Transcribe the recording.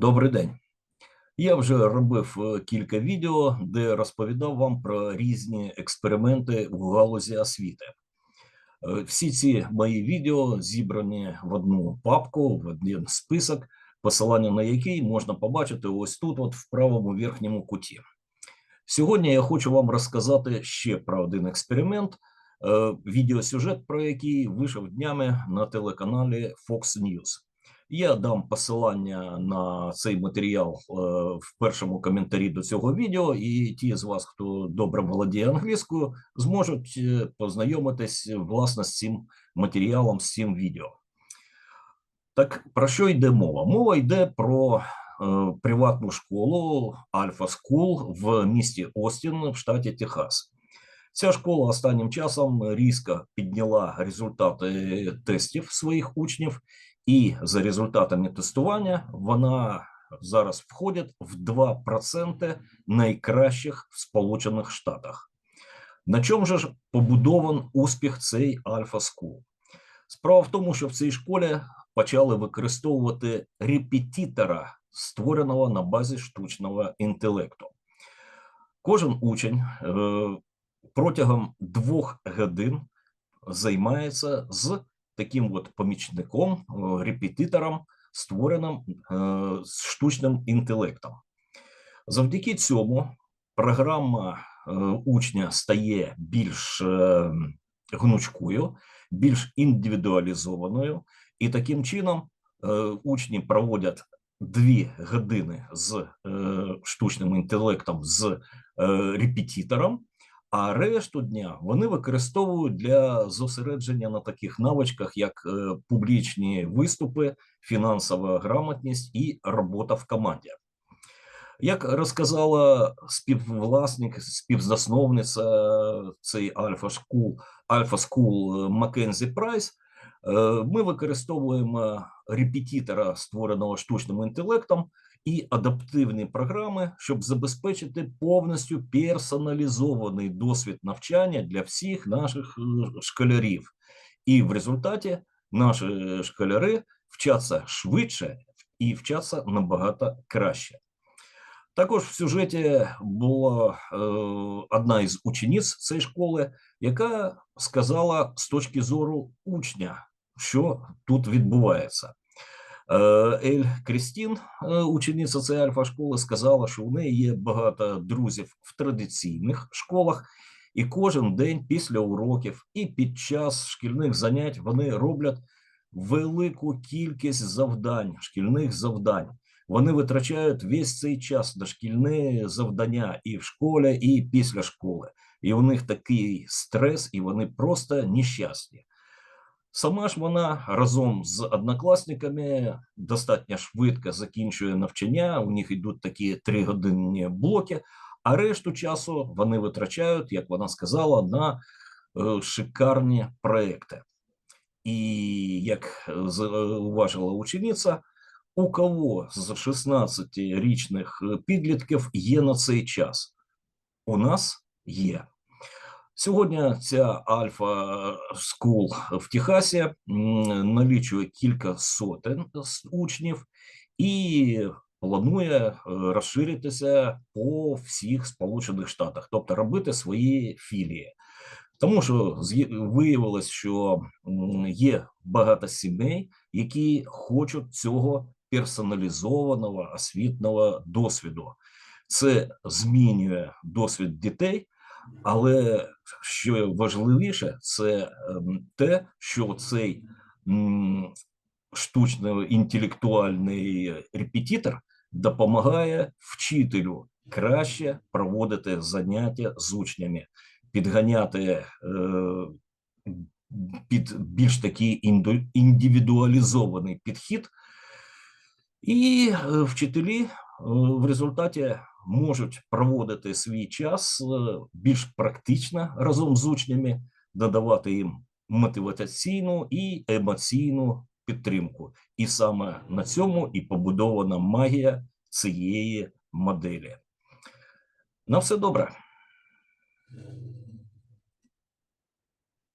Добрий день. Я вже робив е, кілька відео, де розповідав вам про різні експерименти в галузі освіти. Е, Всі ці мої відео зібрані в одну папку, в один список, посилання на який можна побачити ось тут, от в правому верхньому куті. Сьогодні я хочу вам розказати ще про один експеримент, е, відеосюжет, про який вийшов днями на телеканалі Fox News. Я дам посилання на цей матеріал е, в першому коментарі до цього відео, і ті з вас, хто добре володіє англійською, зможуть е, познайомитись власне з цим матеріалом, з цим відео. Так про що йде мова? Мова йде про е, приватну школу Альфа Скул в місті Остін в штаті Техас. Ця школа останнім часом різко підняла результати тестів своїх учнів, і за результатами тестування вона зараз входить в 2% найкращих в Сполучених Штатах. На чому же ж побудован успіх цей Альфа Скул? Справа в тому, що в цій школі почали використовувати репетитора, створеного на базі штучного інтелекту. Кожен учень е, протягом двох годин займається з таким от помічником, е, репетитором, створеним е, з штучним інтелектом. Завдяки цьому програма е, учня стає більш гнучкою, більш індивідуалізованою, і таким чином учні проводять дві години з штучним інтелектом, з репетитором, а решту дня вони використовують для зосередження на таких навичках, як е, публічні виступи, фінансова грамотність і робота в команді. Як розказала співвласник, співзасновниця цей Альфа School, Альфа School Маккензі Прайс, е, ми використовуємо репетитора, створеного штучним інтелектом, і адаптивні програми, щоб забезпечити повністю персоналізований досвід навчання для всіх наших е, школярів. І в результаті наші школяри вчаться швидше і вчаться набагато краще. Також в сюжеті була е, одна із учениць цієї школи, яка сказала з точки зору учня, що тут відбувається. Е, Ель Крістін, е, учениця цієї альфа школи, сказала, що у неї є багато друзів в традиційних школах, і кожен день після уроків і під час шкільних занять вони роблять велику кількість завдань, шкільних завдань. Вони витрачають весь цей час на шкільні завдання і в школі, і після школи. І у них такий стрес, і вони просто нещасні. Сама ж вона разом з однокласниками достатньо швидко закінчує навчання. У них йдуть такі тригодинні блоки, а решту часу вони витрачають, як вона сказала, на е, шикарні проекти. І як зауважила учениця, у кого з 16-річних підлітків є на цей час? У нас є. Сьогодні ця Альфа Скул в Техасі налічує кілька сотень учнів і планує е, розширитися по всіх Сполучених Штатах, тобто робити свої філії. Тому що виявилось, що є багато сімей, які хочуть цього персоналізованого освітнього досвіду. Це змінює досвід дітей. Але що важливіше, це ем, те, що цей штучний інтелектуальний репетитор допомагає вчителю краще проводити заняття з учнями, підганяти е, під більш такий індивідуалізований підхід, і е, вчителі е, в результаті можуть проводити свій час е, більш практично разом з учнями, додавати їм мотиваційну і емоційну підтримку. І саме на цьому і побудована магія цієї моделі. На все добре.